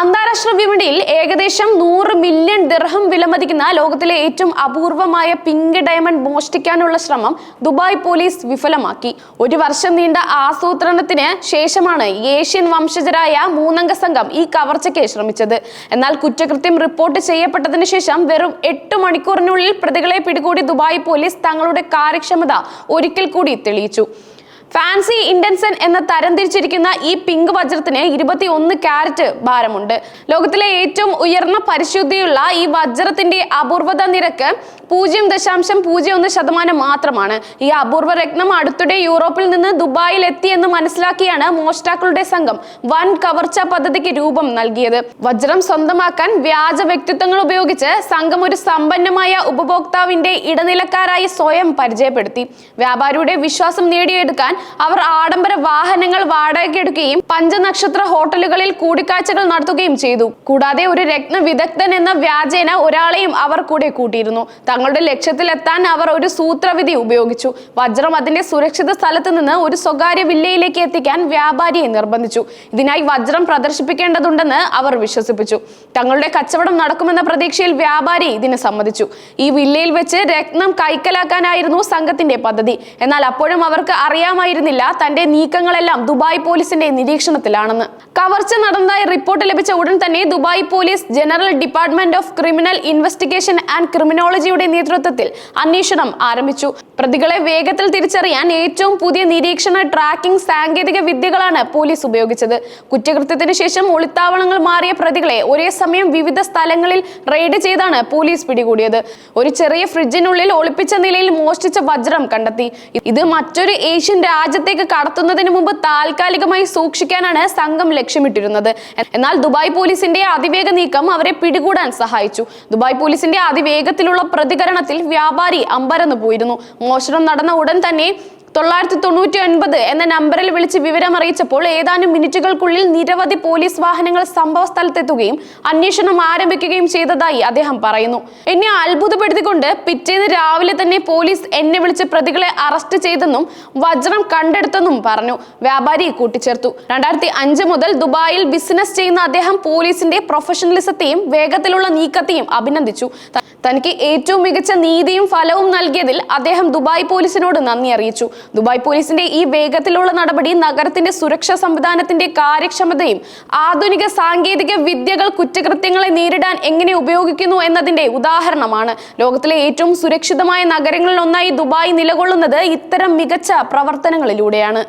അന്താരാഷ്ട്ര വിപണിയിൽ ഏകദേശം നൂറ് മില്യൺ ദിർഹം വിലമതിക്കുന്ന ലോകത്തിലെ ഏറ്റവും അപൂർവമായ പിങ്ക് ഡയമണ്ട് മോഷ്ടിക്കാനുള്ള ശ്രമം ദുബായ് പോലീസ് വിഫലമാക്കി. ഒരു വർഷം നീണ്ട ആസൂത്രണത്തിന് ശേഷമാണ് ഏഷ്യൻ വംശജരായ മൂന്നംഗ സംഘം ഈ കവർച്ചയ്ക്ക് ശ്രമിച്ചത്. എന്നാൽ കുറ്റകൃത്യം റിപ്പോർട്ട് ചെയ്യപ്പെട്ടതിന് ശേഷം വെറും എട്ട് മണിക്കൂറിനുള്ളിൽ പ്രതികളെ പിടികൂടി ദുബായ് പോലീസ് തങ്ങളുടെ കാര്യക്ഷമത ഒരിക്കൽ കൂടി തെളിയിച്ചു. ഫാൻസി ഇൻഡൻസൺ എന്ന തരംതിരിച്ചിരിക്കുന്ന ഈ പിങ്ക് വജ്രത്തിന് ഇരുപത്തി ഒന്ന് ക്യാരറ്റ് ഭാരമുണ്ട്. ലോകത്തിലെ ഏറ്റവും ഉയർന്ന പരിശുദ്ധിയുള്ള ഈ വജ്രത്തിന്റെ അപൂർവത നിരക്ക് പൂജ്യം ദശാംശം പൂജ്യം ഒന്ന് ശതമാനം മാത്രമാണ്. ഈ അപൂർവ രത്നം അടുത്തിടെ യൂറോപ്പിൽ നിന്ന് ദുബായിൽ എത്തിയെന്ന് മനസ്സിലാക്കിയാണ് മോഷ്ടാക്കളുടെ സംഘം വൻ കവർച്ച പദ്ധതിക്ക് രൂപം നൽകിയത്. വജ്രം സ്വന്തമാക്കാൻ വ്യാജ വ്യക്തിത്വങ്ങൾ ഉപയോഗിച്ച് സംഘം ഒരു സമ്പന്നമായ ഉപഭോക്താവിന്റെ ഇടനിലക്കാരായി സ്വയം പരിചയപ്പെടുത്തി. വ്യാപാരിയുടെ വിശ്വാസം നേടിയെടുക്കാൻ അവർ ആഡംബര വാഹനങ്ങൾ വാടകയ്ക്കെടുക്കുകയും പഞ്ചനക്ഷത്ര ഹോട്ടലുകളിൽ കൂടിക്കാഴ്ചകൾ നടത്തുകയും ചെയ്തു. കൂടാതെ ഒരു രത്ന വിദഗ്ധൻ എന്ന വ്യാജേന ഒരാളെയും അവർ കൂടെ കൂട്ടിയിരുന്നു. തങ്ങളുടെ ലക്ഷ്യത്തിലെത്താൻ അവർ ഒരു സൂത്രവിധി ഉപയോഗിച്ചു. വജ്രം അതിന്റെ സുരക്ഷിത സ്ഥലത്ത് നിന്ന് ഒരു സ്വകാര്യ വില്ലയിലേക്ക് എത്തിക്കാൻ വ്യാപാരിയെ നിർബന്ധിച്ചു. ഇതിനായി വജ്രം പ്രദർശിപ്പിക്കേണ്ടതുണ്ടെന്ന് അവർ വിശ്വസിപ്പിച്ചു. തങ്ങളുടെ കച്ചവടം നടക്കുമെന്ന പ്രതീക്ഷയിൽ വ്യാപാരി ഇതിന് സമ്മതിച്ചു. ഈ വില്ലയിൽ വെച്ച് രത്നം കൈക്കലാക്കാനായിരുന്നു സംഘത്തിന്റെ പദ്ധതി. എന്നാൽ അപ്പോഴും അവർക്ക് അറിയാമായിരുന്നില്ല തന്റെ നീക്കങ്ങളെല്ലാം ദുബായ് പോലീസിന്റെ നിരീക്ഷണത്തിലാണെന്ന് കവർച്ച നടന്നതായി റിപ്പോർട്ട് ലഭിച്ച ഉടൻ തന്നെ Dubai police general department of criminal investigation and ക്രിമിനോളജിയുടെ നേതൃത്വത്തിൽ അന്വേഷണം ആരംഭിച്ചു. പ്രതികളെ വേഗത്തിൽ തിരിച്ചറിയാൻ ഏറ്റവും പുതിയ നിരീക്ഷണ ട്രാക്കിംഗ് സാങ്കേതിക വിദ്യകളാണ് പോലീസ് ഉപയോഗിച്ചത്. കുറ്റകൃത്യത്തിന് ശേഷം ഒളിത്താവളങ്ങൾ മാറിയ പ്രതികളെ ഒരേ സമയം വിവിധ സ്ഥലങ്ങളിൽ റെയ്ഡ് ചെയ്താണ് പോലീസ് പിടികൂടിയത്. ഒരു ചെറിയ ഫ്രിഡ്ജിനുള്ളിൽ ഒളിപ്പിച്ച നിലയിൽ മോഷ്ടിച്ച വജ്രം കണ്ടെത്തി. ഇത് മറ്റൊരു ഏഷ്യൻ രാജ്യത്തേക്ക് കടത്തുന്നതിന് മുമ്പ് താൽക്കാലികമായി സൂക്ഷിക്കാനാണ് സംഘം ലക്ഷ്യമിട്ടിരുന്നത്. എന്നാൽ ദുബായ് പോലീസിന്റെ അതിവേഗ നീക്കം അവരെ പിടികൂടാൻ സഹായിച്ചു. ദുബായ് പോലീസിന്റെ അതിവേഗത്തിലുള്ള പ്രതികരണത്തിൽ വ്യാപാരി അമ്പരന്നു പോയിരുന്നു. മോഷണം നടന്ന ഉടൻ തന്നെ തൊള്ളായിരത്തി തൊണ്ണൂറ്റി ഒൻപത് എന്ന നമ്പറിൽ വിളിച്ച് വിവരം അറിയിച്ചപ്പോൾ ഏതാനും മിനിറ്റുകൾക്കുള്ളിൽ നിരവധി പോലീസ് വാഹനങ്ങൾ സംഭവ സ്ഥലത്തെത്തുകയും അന്വേഷണം ആരംഭിക്കുകയും ചെയ്തതായി അദ്ദേഹം പറയുന്നു. എന്നെ അത്ഭുതപ്പെടുത്തിക്കൊണ്ട് പിറ്റേന്ന് രാവിലെ തന്നെ പോലീസ് എന്നെ വിളിച്ച് പ്രതികളെ അറസ്റ്റ് ചെയ്തെന്നും വജ്രം കണ്ടെടുത്തെന്നും പറഞ്ഞു. വ്യാപാരി കൂട്ടിച്ചേർത്തു. രണ്ടായിരത്തി അഞ്ച് മുതൽ ദുബായിൽ ബിസിനസ് ചെയ്യുന്ന അദ്ദേഹം പോലീസിന്റെ പ്രൊഫഷണലിസത്തെയും വേഗത്തിലുള്ള നീക്കത്തെയും അഭിനന്ദിച്ചു. തനിക്ക് ഏറ്റവും മികച്ച നീതിയും ഫലവും നൽകിയതിൽ അദ്ദേഹം ദുബായ് പോലീസിനോട് നന്ദി അറിയിച്ചു. ദുബായ് പോലീസിന്റെ ഈ വേഗത്തിലുള്ള നടപടി നഗരത്തിന്റെ സുരക്ഷാ സംവിധാനത്തിന്റെ കാര്യക്ഷമതയും ആധുനിക സാങ്കേതിക വിദ്യകൾ കുറ്റകൃത്യങ്ങളെ നേരിടാൻ എങ്ങനെ ഉപയോഗിക്കുന്നു എന്നതിന്റെ ഉദാഹരണമാണ്. ലോകത്തിലെ ഏറ്റവും സുരക്ഷിതമായ നഗരങ്ങളിൽ ഒന്നായി ദുബായ് നിലകൊള്ളുന്നത് ഇത്തരം മികച്ച പ്രവർത്തനങ്ങളിലൂടെയാണ്.